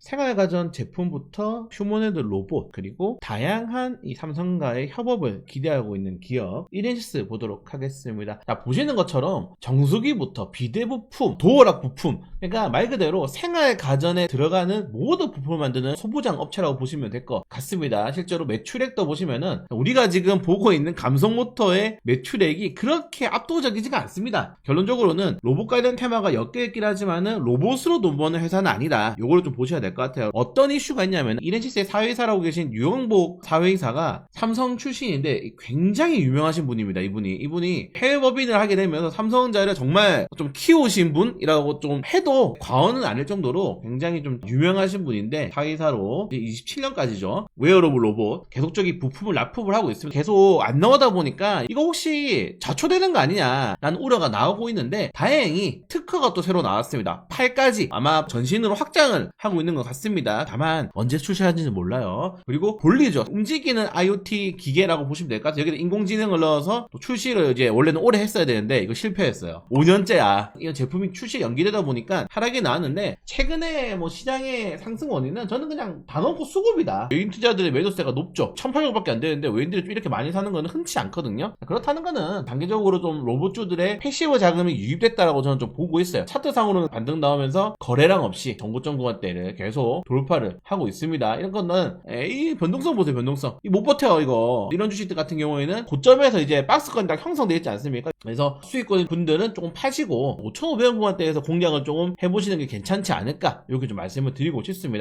생활가전 제품부터 휴머노이드 로봇 그리고 다양한 이 삼성과의 협업을 기대하고 있는 기업 1인시스 보도록 하겠습니다. 자, 보시는 것처럼 정수기부터 비대 부품, 도어락 부품 그러니까 말 그대로 생활가전에 들어가는 모든 부품을 만드는 소부장 업체라고 보시면 될 것 같습니다. 실제로 매출액도 보시면은 우리가 지금 보고 있는 감성모터의 매출액이 그렇게 압도적이지가 않습니다. 결론적으로는 로봇 관련 테마가 엮여 있긴 하지만은 로봇으로 돈 버는 회사는 아니다. 요거를 좀 보셔야 될것 같아요. 어떤 이슈가 있냐면 이렌시스의 사회이사라고 계신 유영복 사회이사가 삼성 출신인데 굉장히 유명하신 분입니다. 이분이 이분이 해외 법인을 하게 되면서 삼성전자를 정말 좀 키우신 분이라고 좀 해도 과언은 아닐 정도로 굉장히 좀 유명하신 분인데 사회이사로 27년까지죠. 웨어러블 로봇 계속적인 부품을 납품을 하고 있습니다. 계속 안 나오다 보니까 이거 혹시 자초되는 거 아니냐 라는 우려가 나오고 있는데 다행히 특허가 또 새로 나왔습니다. 8까지 아마 전신으로 확장을 하고 있는 것 같습니다. 다만 언제 출시하는지는 몰라요. 그리고 볼리죠. 움직이는 IoT 기계라고 보시면 될 것 같아요. 여기다 인공지능을 넣어서 또 출시를 이제 원래는 올해 했어야 되는데 이거 실패했어요. 5년째야. 이런 제품이 출시 연기되다 보니까 하락이 나왔는데 최근에 뭐 시장의 상승 원인은 저는 그냥 단언코 수급이다. 외인 투자들의 매도세가 높죠. 1,800밖에 안 되는데 외인들이 좀 이렇게 많이 사는 거는 흔치 않거든요. 그렇다는 거는 단계적으로 좀 로봇주들의 패시브 자금이 유입됐다라고 저는 좀 보고 있어요. 차트상으로는 반등 나오면서 거래량 없이 정고점 구간대를 계속 돌파를 하고 있습니다. 이런 거는 에이 변동성 보세요 변동성. 이못 버텨 이거. 이런 주식들 같은 경우에는 고점에서 이제 박스권이 딱 형성되어 있지 않습니까? 그래서 수익권 분들은 조금 파시고 5,500원 구간대에서 공략을 조금 해보시는 게 괜찮지 않을까 이렇게 좀 말씀을 드리고 싶습니다.